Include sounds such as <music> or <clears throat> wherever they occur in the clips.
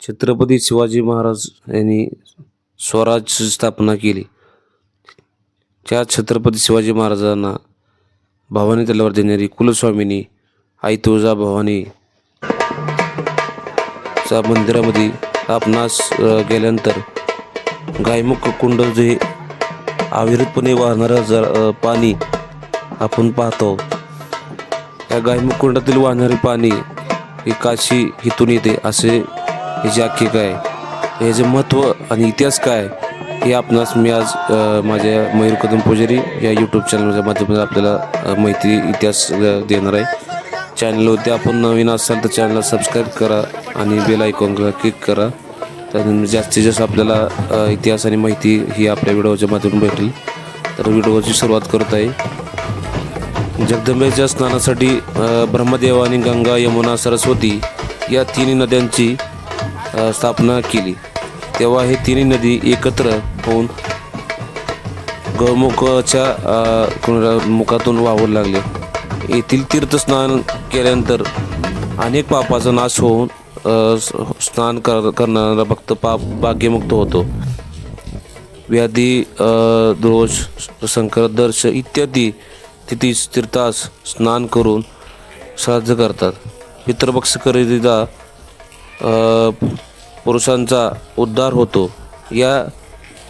छत्रपती शिवाजी महाराज यांनी स्वराज्य स्थापना केली. त्या छत्रपती शिवाजी महाराजांना भवानी तलावर देणारी कुलस्वामिनी आई तुळजा भवानी च्या मंदिरामध्ये आपणास गेल्यानंतर गायमुख कुंड जे अविरतपणे वाहणारं जर पाणी आपण पाहतो. या गायमुख कुंडातील वाहणारे पाणी हे काशी इथून येते असे याची आख्यायिका आहे याचे महत्त्व आणि इतिहास काय हे आपणास मी आज माझ्या मयूर कदम पुजारी या यूट्यूब चॅनलच्या माध्यमातून आपल्याला माहिती इतिहास देणार आहे. चॅनलवरती आपण नवीन असाल तर चॅनलला सबस्क्राईब करा आणि बेल आयकॉनला क्लिक करा. तर जास्तीत जास्त आपल्याला इतिहास आणि माहिती ही आपल्या व्हिडिओच्या माध्यमातून भेटेल. तर व्हिडिओची सुरुवात करत आहे. जगदंबेच्या स्नानासाठी अ, ब्रह्मदेव आणि गंगा यमुना सरस्वती या तिन्ही नद्यांची स्थापना केली. तेव्हा हे तिन्ही नदी एकत्र होऊन गौमुखाच्या मुखातून वाहू लागले. येथील तीर्थस्नान केल्यानंतर अनेक पापाचा नाश होऊन स्नान कर करणारा भक्त पाप भाग्यमुक्त होतो. व्याधी दोष दोष संकरदर्श इत्यादी तिथी तीर्थास स्नान करून साध्य करतात. पितृपक्ष खरेदीदा पुरुषांचा उद्धार होतो. या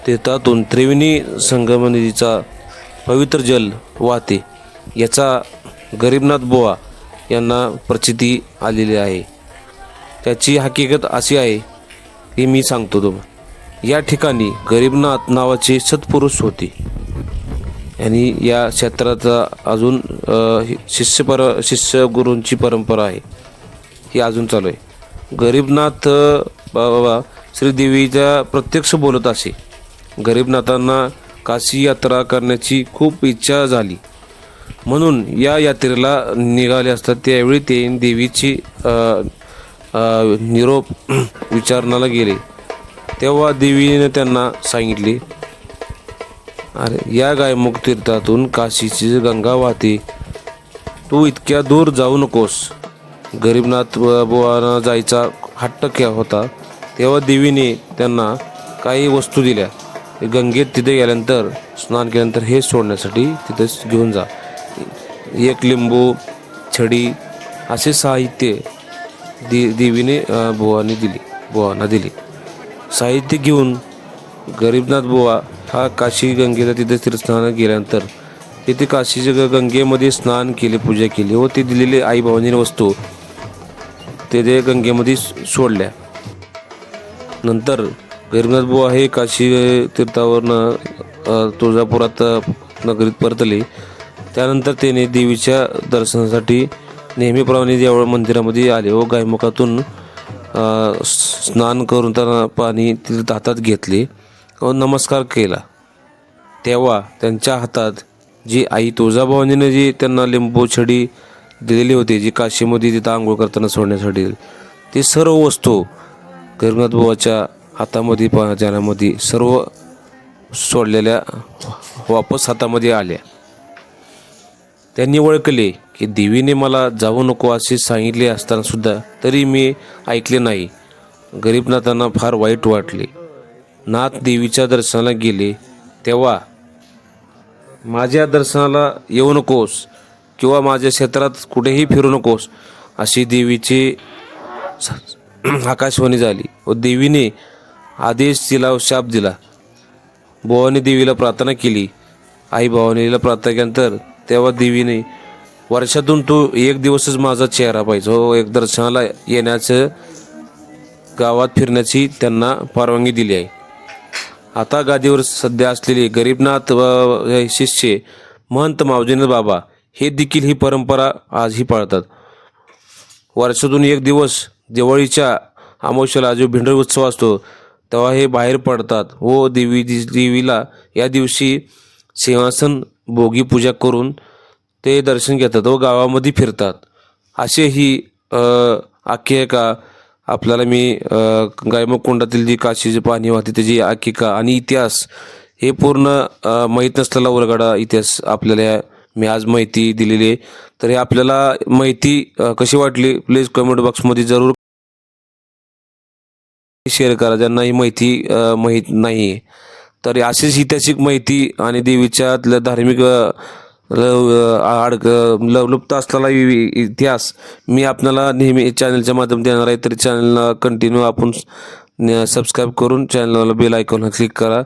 तीर्थातून त्रिवेणी संगम नदीचा पवित्र जल वाहते. याचा गरीबनाथ बुवा यांना प्रचिती आलेली आहे. त्याची हकीकत अशी आहे की मी सांगतो तुम्हाला. या ठिकाणी गरीबनाथ नावाचे सत्पुरुष होते. आणि या क्षेत्राचा अजून शिष्य पर शिष्य गुरूंची परंपरा आहे. ही अजून चालू आहे. गरीबनाथ बाबा श्रीदेवीच्या प्रत्यक्ष बोलत असे. गरीबनाथांना काशी यात्रा करण्याची खूप इच्छा झाली. म्हणून या यात्रेला निघाले असतात त्यावेळी ते देवीची निरोप <clears throat> विचारणाला गेले. तेव्हा देवीने त्यांना सांगितले अरे या गायमुख तीर्थातून काशीची गंगा वाहते. तू इतक्या दूर जाऊ नकोस. गरीबनाथ बुवाना जायचा हट्ट होता. तेव्हा देवीने त्यांना काही वस्तू दिल्या. गंगेत तिथे गेल्यानंतर स्नान केल्यानंतर हे सोडण्यासाठी तिथेच घेऊन जा. एक लिंबू छडी असे साहित्य दे देवीने बुवाने बुवांनी दिली बुवांना दिली. साहित्य घेऊन गरीबनाथ बुवा हा काशी गंगेला तिथे तीर्थस्नान गेल्यानंतर तिथे काशीच्या ग- गंगेमध्ये स्नान केले पूजा केली व ते दिलेले आई भावांनी वस्तू तिथे गंगेमध्ये सोडल्या. नंतर गरीबनाथ बुवा हे काशी तीर्थावरनं तुळजापुरात नगरीत परतले. त्यानंतर त्याने देवीच्या दर्शनासाठी नेहमीप्रमाणे देवळ मंदिरामध्ये आले व गायमुखातून स्नान करून त्यांना पाणी तिथे हातात घेतले व नमस्कार केला. तेव्हा त्यांच्या हातात जी आई तुळजाभवानीने जी त्यांना लिंबू छडी दिलेली होती जी काशीमध्ये तिथं आंघोळ करताना सोडण्यासाठी ती सर्व वस्तू गरीबनाथ बुवाच्या हातामध्ये पा जाण्यामध्ये सर्व सोडलेल्या वापस हातामध्ये आल्या. त्यांनी ओळखले की देवीने मला जाऊ नको असे सांगितले असताना सुद्धा तरी मी ऐकले नाही. गरीबनाथांना फार वाईट वाटले. नाथ देवीच्या दर्शनाला गेले. तेव्हा माझ्या दर्शनाला येऊ नकोस किंवा माझ्या क्षेत्रात कुठेही फिरू नकोस अशी देवीची <clears throat> आकाशवाणी झाली. व देवीने आदेश तिला शाप दिला. भवानी देवीला प्रार्थना केली. आई भवानीला प्रार्थना केल्यानंतर तेव्हा देवीने वर्षातून तू एक दिवसच माझा चेहरा पाहिजे हो एक दर्शनाला येण्याचं गावात फिरण्याची त्यांना परवानगी दिली आहे. आता गादीवर सध्या असलेले गरीबनाथ व शिष्य महंत मावजीनाथ बाबा हे देखील ही परंपरा आजही पाळतात. वर्षातून एक दिवस दिवाळीच्या अमावश्याला जो भिंडर उत्सव असतो तेव्हा हे बाहेर पडतात. व देवी देवीला या दिवशी सिंहासन भोगी पूजा करून ते दर्शन घेतात व गावामध्ये फिरतात. असे ही आख्यायिका आपल्याला मी अ, गायमुख कुंडातील जी काशीची पाणी वाहते त्याची आख्यायिका आणि इतिहास हे पूर्ण माहीत नसलेला उलगडा इतिहास आपल्याला मी आज माहिती दिलेली आहे. तर हे आपल्याला माहिती कशी वाटली? प्लीज कमेंट बॉक्समध्ये जरूर शेअर करा ज्यांना ही माहिती माहीत नाही. आहे तर अशीच ऐतिहासिक माहिती आणि देवीच्या धार्मिक अ, अडक लुप्त असलेला इतिहास मी आपल्याला नेहमी चॅनलच्या माध्यम देणार आहे. तर चॅनलला कंटिन्यू आपण सबस्क्राईब करून चॅनलला बेल आयकॉनला क्लिक करा.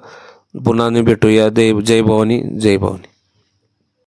पुन्हा आणि भेटूया. जय जय भवानी जय भवानी.